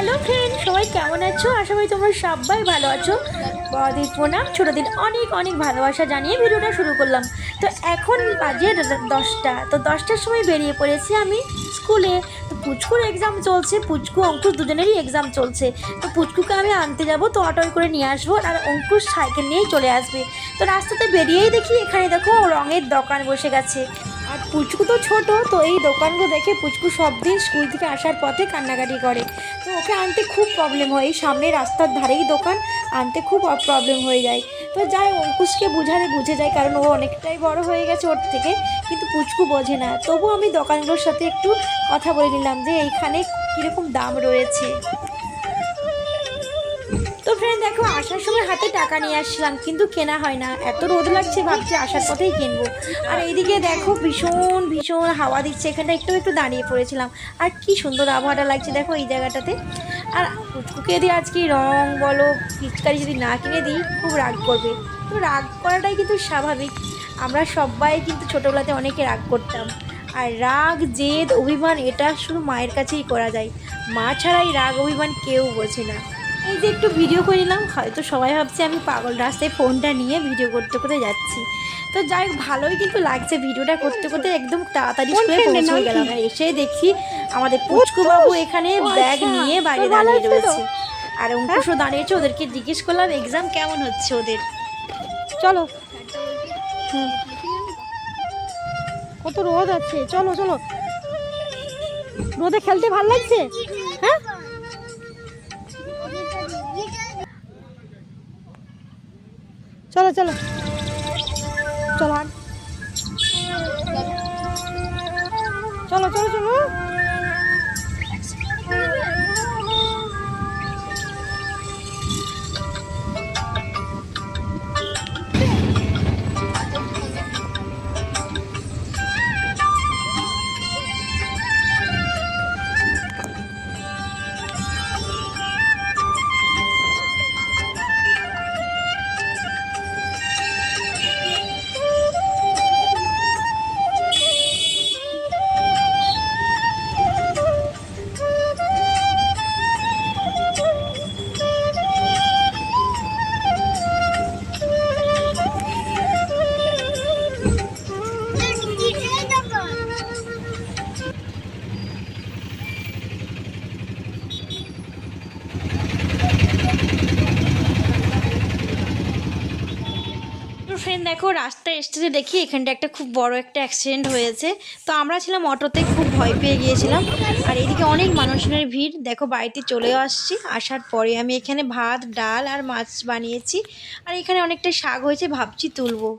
Hello friend সবাই কেমন আছো? আশা করি তোমরা সবাই ভালো আছো। বড়দিন প্রণাম ছোটোদিন অনেক অনেক ভালোবাসা জানিয়ে ভিডিওটা শুরু করলাম। তো এখন বাজে দশটা। তো দশটার সময় বেরিয়ে পড়েছি আমি স্কুলে। তো পুচকুর এক্সাম চলছে, পুচকু, অঙ্কুশ দুজনেরই এক্সাম চলছে। তো পুচকুকে আমি আনতে যাব, তো অটোয় করে নিয়ে আসব, আর অঙ্কুশ সাইকেল নিয়েই চলে আসবে। তো রাস্তাতে বেরিয়েই দেখি এখানে দেখো রঙের দোকান বসে গেছে। আর পুচকু তো ছোট, তো এই দোকানগুলো দেখে পুচকু সব দিন স্কুল থেকে আসার পথে কান্নাকাটি করে। তো ওকে আনতে খুব প্রবলেম হয়। এই সামনে রাস্তার ধারেই দোকান, আনতে খুব প্রবলেম হয়ে যায়। তো যাই অঙ্কুশকে বুঝাতে বুঝে যায়, কারণ ও অনেকটাই বড় হয়ে গেছে ওর থেকে, কিন্তু পুচকু বোঝে না। তবু আমি দোকানগুলোর সাথে একটু কথা বলে নিলাম যে এইখানে কীরকম দাম রয়েছে। ফ্রেন্ড দেখো, আসার সময় হাতে টাকা নিয়ে আসছিলাম, কিন্তু কেনা হয় না। এত রোদ লাগছে, ভাবছি আসার পথেই কিনবো। আর এইদিকে দেখো, ভীষণ ভীষণ হাওয়া দিচ্ছে। এখানটা একটু একটু দাঁড়িয়ে পড়েছিলাম। আর কি সুন্দর আবহাওয়াটা লাগছে, দেখো এই জায়গাটাতে। আর পুচকুকে দিয়ে আজকে রং বলো, পিচকারি যদি না কিনে দিই, খুব রাগ করবে। তো রাগ করাটাই কিন্তু স্বাভাবিক। আমরা সবাই কিন্তু ছোটোবেলাতে অনেকে রাগ করতাম। আর রাগ, জেদ, অভিমান, এটা শুধু মায়ের কাছেই করা যায়। মা ছাড়াই রাগ, অভিমান কেউ বোঝে না। এই যে একটু ভিডিও করে নিলাম হয়তো সবাই ভাবছে আমি পাগল রাস্তায় ফোনটা নিয়ে ভিডিও করতে করতে যাচ্ছি। তো যাই হোক ভালোই কিন্তু লাগছে ভিডিওটা করতে করতে একদম তাড়াতাড়ি স্কুলে পৌঁছে গেলাম? এসে দেখি আমাদের পুচকুবাবু এখানে ব্যাগ আচ্ছা, নিয়ে বাইরে দাঁড়িয়ে? রয়েছে। আর অঙ্কুশও দাঁড়িয়েছে ওদেরকে জিজ্ঞেস করলাম এক্সাম কেমন হচ্ছে ওদের? চলো। হুম। কত রোদ আছে। চলো চলো। রোদে খেলতে ভালো লাগছে? চলো চলো হাঁট। ফ্রেন্ড দেখো রাস্তা এসেছে দেখি এখানটা একটা খুব বড় একটা অ্যাক্সিডেন্ট হয়েছে। তো আমরা ছিলাম অটোতে, খুব ভয় পেয়ে গিয়েছিলাম। আর এদিকে অনেক মানুষের ভিড়। দেখো, বাড়িতে চলেও আসছি। আসার পরে আমি এখানে ভাত, ডাল আর মাছ বানিয়েছি। আর এখানে অনেকটা শাক হয়েছে, ভাবছি তুলবো।